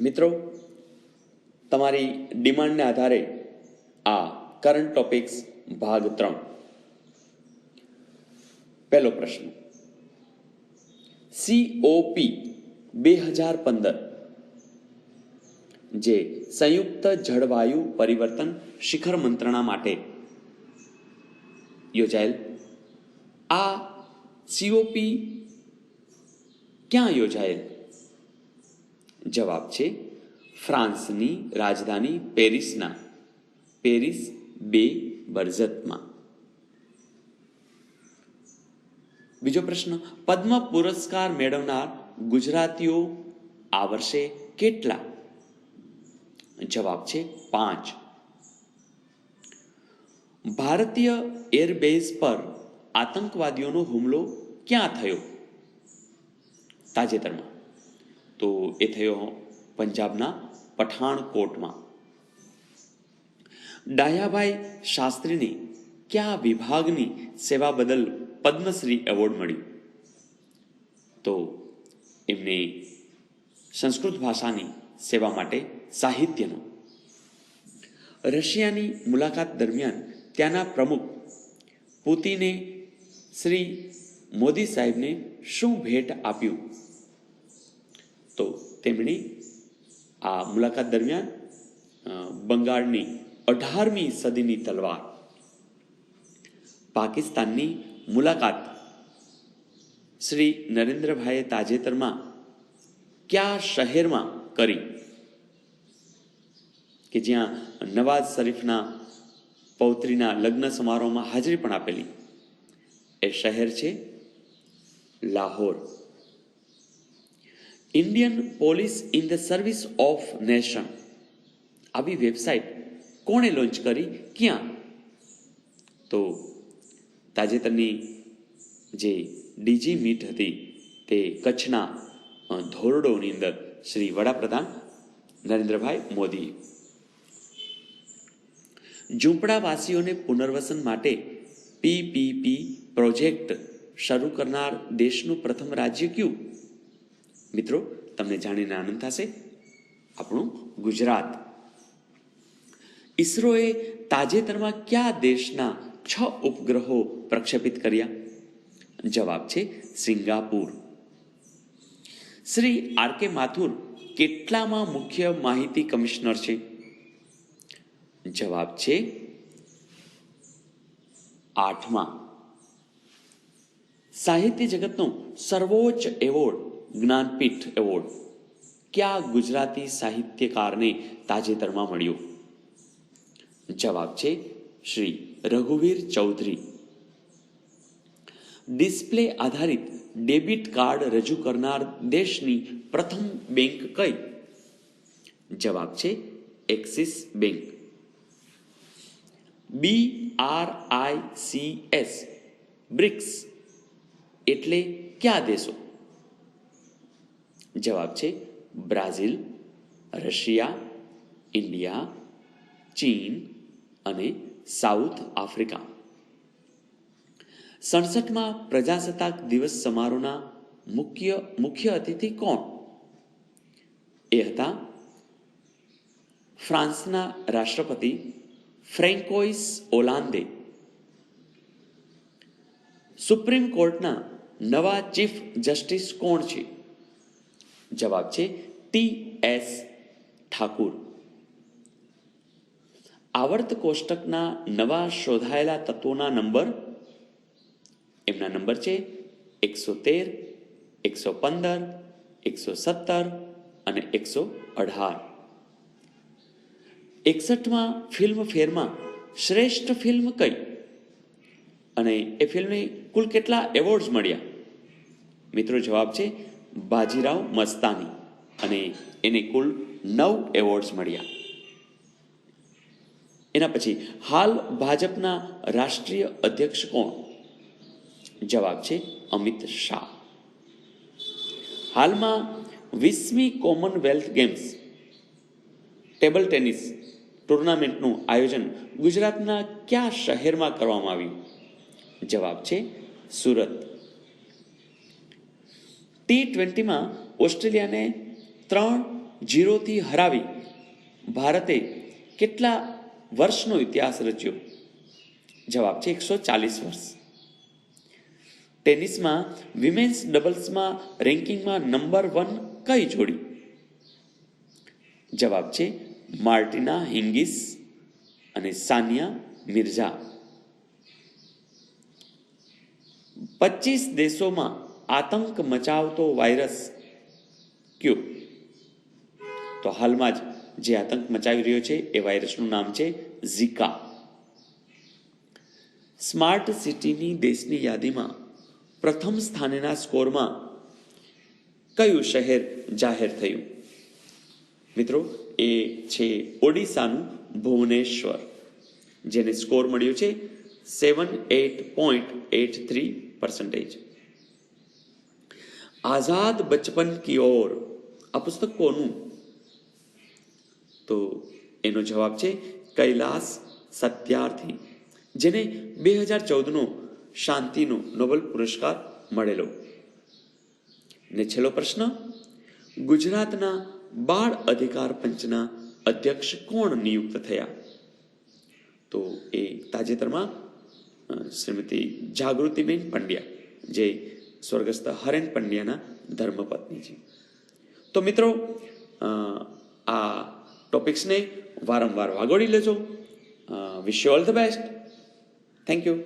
મિત્રો, તમારી ડિમાન્ડને આધારે આ કરંટ ટોપિક્સ ભાગ ત્રણ. પહેલો પ્રશ્ન. સીઓપી બે હજાર પંદર જે સંયુક્ત જળવાયુ પરિવર્તન શિખર મંત્રણા માટે યોજાયેલ. આ સીઓપી ક્યાં યોજાયેલ? જવાબ છે ફ્રાન્સની રાજધાની પેરિસના, પેરિસ બે બર્ઝતમાં બીજો પ્રશ્ન, પદ્મ પુરસ્કાર મેળવનાર ગુજરાતીઓ આ વર્ષે કેટલા? જવાબ છે પાંચ. ભારતીય એરબેઝ પર આતંકવાદીઓનો હુમલો ક્યાં થયો? તાજેતરમાં. તો એ થયો પંજાબના પઠાણકોટમાં. ડાયાભાઈ શાસ્ત્રીને કયા વિભાગની સેવા બદલ પદ્મશ્રી એવોર્ડ મળ્યો? તો એમને સંસ્કૃત ભાષાની સેવા માટે સાહિત્યનો. રશિયાની મુલાકાત દરમિયાન ત્યાંના પ્રમુખ પુતિને શ્રી મોદી સાહેબને શું ભેટ આપ્યું? તો તેમણે આ મુલાકાત દરમિયાન બંગાળની અઢારમી સદીની તલવાર પાકિસ્તાનની મુલાકાત શ્રી નરેન્દ્રભાઈએ તાજેતરમાં કયા શહેરમાં કરી? કે જ્યાં નવાઝ શરીફના પૌત્રીના લગ્ન સમારોહમાં હાજરી પણ આપેલી. એ શહેર છે Lahore. Indian police in the service of nation આવી વેબસાઇટ કોણે લોન્ચ કરી? ક્યાં? તો તાજેતરની જે ડીજી મીટ હતી તે કચ્છના ધોરડોની અંદર શ્રી વડાપ્રધાન નરેન્દ્રભાઈ મોદી ઝૂંપડાવાસીઓને પુનર્વસન માટે પીપીપી પ્રોજેક્ટ શરૂ કરનાર દેશનું પ્રથમ રાજ્ય કયું? મિત્રો, તમને જાણીને આનંદ થશે. આપણું ગુજરાત. ઈસરોએ તાજેતરમાં કયા દેશના છ ઉપગ્રહો પ્રક્ષેપિત કર્યા? જવાબ છે Singapore. Shri R K Mathur કેટલામાં મુખ્ય માહિતી કમિશનર છે? જવાબ છે આઠમાં. સાહિત્ય જગતનો સર્વોચ્ચ એવોર્ડ જ્ઞાનપીઠ એવોર્ડ. કયા ગુજરાતી સાહિત્યકારને તાજેતરમાં મળ્યો? જવાબ છે શ્રી રઘુવીર ચૌધરી. ડિસ્પ્લે આધારિત ડેબિટ કાર્ડ રજૂ કરનાર દેશની પ્રથમ બેંક કઈ? જવાબ છે Axis bank. B R I C S. BRICS. એટલે કયા દેશો? જવાબ છે બ્રાઝિલ, રશિયા, ઇન્ડિયા, ચીન અને સાઉથ આફ્રિકા. સડસઠમાં પ્રજાસત્તાક દિવસ સમારોહના મુખ્ય મુખ્ય અતિથિ કોણ? એ હતા ફ્રાન્સના રાષ્ટ્રપતિ ફ્રેન્કોઇસ ઓલાન્દે સુપ્રીમ કોર્ટના નવા ચીફ જસ્ટિસ કોણ છે? જવાબ છે ટી એસ ઠાકુર. આવર્ત કોષ્ટકના નવા શોધાયેલા તત્વોના નંબર એમના નંબર છે એકસો તેર, એકસો પંદર, એકસો સત્તર અને એકસો અઢાર. એકસઠમાં ફિલ્મ ફેરમાં શ્રેષ્ઠ ફિલ્મ કઈ? અને એ ફિલ્મને કુલ કેટલા એવોર્ડ્સ મળ્યા? મિત્રો જવાબ છે બાજીરાવ મસ્તાની અને એને કુલ નવ એવોર્ડ્સ મળ્યા. એના પછી હાલ ભાજપના રાષ્ટ્રીય અધ્યક્ષ કોણ? જવાબ છે અમિત શાહ. હાલમાં વીસમી કોમનવેલ્થ ગેમ્સ, ટેબલ ટેનિસ ટુર્નામેન્ટનું આયોજન ગુજરાતના કયા શહેરમાં કરવામાં આવ્યું? જવાબ છે સુરત. ટી ટ્વેન્ટીમાં ઓસ્ટ્રેલિયાને ત્રણ જીરોથી હરાવી ભારતે કેટલા વર્ષનો ઇતિહાસ રચ્યો? જવાબ છે એકસો ચાલીસ વર્ષ. ટેનિસમાં વિમેન્સ ડબલ્સમાં રેન્કિંગમાં નંબર વન કઈ જોડી? જવાબ છે માર્ટિના હિંગિસ અને સાનિયા મિર્ઝા. પચીસ દેશોમાં આતંક મચાવતો વાયરસ કયો? તો હાલમાં જ જે આતંક મચાવી રહ્યો છે એ વાયરસનું નામ છે ઝિકા. સ્માર્ટ સિટીની દેશની યાદીમાં પ્રથમ સ્થાનેના સ્કોરમાં કયું શહેર જાહેર થયું? મિત્રો, એ છે ઓડિશાનું ભુવનેશ્વર, જેને સ્કોર મળ્યો છે seven eight point eight three percentage. Azad Bachpan Ki Or આ પુસ્તક કોનું તો એનો જવાબ છે કૈલાસ સત્યાર્થી જેને બે હજાર ચૌદનો શાંતિનો નોબેલ પુરસ્કાર મળેલો ને છેલ્લો પ્રશ્ન ગુજરાતના બાળ અધિકાર પંચના અધ્યક્ષ કોણ નિયુક્ત થયા તો એ તાજેતરમાં શ્રીમતી જાગૃતિબેન પંડ્યા જે સ્વર્ગસ્થ હરેન પંડ્યાના ધર્મપત્ની છે તો મિત્રો આ ટોપિક્સને વારંવાર વાગોડી લેજો. Wish you all the best thank you